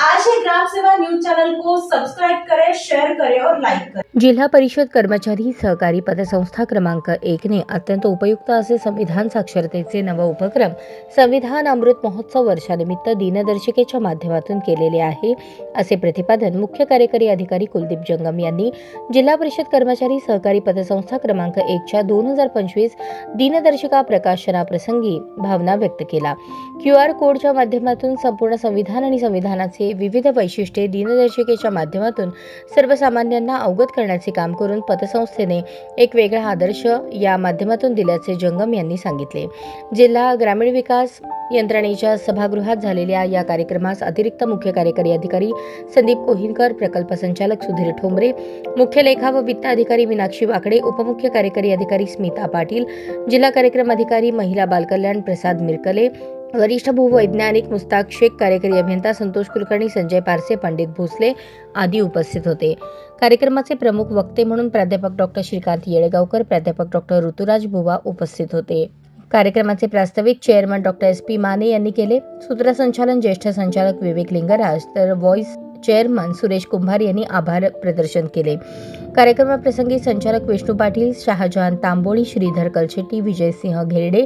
आज ही Gram Seva news channel को सब्सक्राइब करें शेयर करें और लाइक करें. जिल्हा परिषद कर्मचारी सहकारी पतसंस्था क्रमांक एकने अत्यंत उपयुक्त असे संविधान साक्षरतेचे नव उपक्रम संविधान अमृत महोत्सव वर्षानिमित्त दिनदर्शिकेच्या माध्यमातून केलेले आहे असे प्रतिपादन मुख्य कार्यकारी अधिकारी कुलदीप जंगम यांनी जिल्हा परिषद कर्मचारी सहकारी पतसंस्था क्रमांक एकच्या दोन हजार पंचवीस दिनदर्शिका प्रकाशनाप्रसंगी भावना व्यक्त केला. क्यू आर कोडच्या माध्यमातून संपूर्ण संविधान आणि संविधानाचे विविध वैशिष्ट्ये दिनदर्शिकेच्या माध्यमातून सर्वसामान्यांना अवगत करण्याचे काम करून पतसंस्थेने एक वेगळा आदर्श या माध्यमातून दिल्याचे जंगम यांनी सांगितले. जिल्हा ग्रामीण विकास यंत्रणेच्या सभागृहात झालेल्या या कार्यक्रमास अतिरिक्त मुख्य कार्यकारी अधिकारी संदीप कोहिनकर प्रकल्प संचालक सुधीर ठोंबरे मुख्य लेखा व वित्त अधिकारी मीनाक्षी वाकडे उपमुख्य कार्यकारी अधिकारी स्मिता पाटील जिल्हा कार्यक्रम अधिकारी महिला बालकल्याण प्रसाद मिरकले वरिष्ठ भूवैज्ञानिक मुस्ताक शेख कार्यकारी अभियंता संतोष कुलकर्णी संजय पारसे पंडित भोसले आदी उपस्थित होते. कार्यक्रमाचे प्रमुख वक्ते म्हणून प्राध्यापक डॉक्टर श्रीकांत येळेगावकर प्राध्यापक डॉक्टर ऋतुराज बुवा उपस्थित होते. कार्यक्रमाचे प्रास्ताविक chairman doctor S P Mane यांनी केले. सूत्रसंचालन ज्येष्ठ संचालक विवेक लिंगराज तर व्हॉइस चेअरमन सुरेश कुंभार यांनी आभार प्रदर्शन केले. कार्यक्रमाप्रसंगी संचालक विष्णू पाटील शहाजहान तांबोळी श्रीधर कलशेट्टी विजयसिंह घेरडे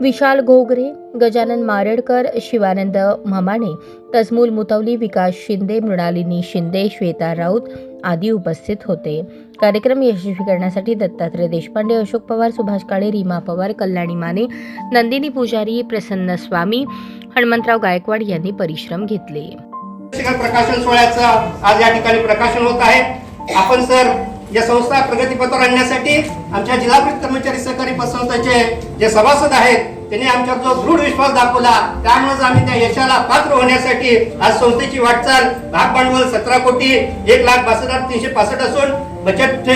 विशाल घोगरे गजानन मारेडकर शिवानंद म्हमाणे तजमूल मुतवली विकास शिंदे मृणालिनी शिंदे श्वेता राऊत आदी उपस्थित होते. कार्यक्रम यशस्वी करण्यासाठी दत्तात्रय देशपांडे अशोक पवार सुभाष काळे रीमा पवार कल्याणी माने नंदिनी पुजारी प्रसन्न स्वामी हनुमंतराव गायकवाड यांनी परिश्रम घेतले. प्रकाशन सोहळ्याचं आज या ठिकाणी प्रकाशन होत आहे. आपण सर या संस्था प्रगतीपथावर आणण्यासाठी आमच्या जिल्हा परिषद कर्मचारी सहकारी पतसंस्थेचे जे सभासद आहेत त्यांनी आमच्यावर जो दृढ विश्वास दाखवला त्यामुळेच आम्ही त्या यशाला पात्र होण्यासाठी आज संस्थेची वाटचाल भाग भांडवल सतरा कोटी एक लाख बासष्ट हजार तीनशे पासष्ट असून बचत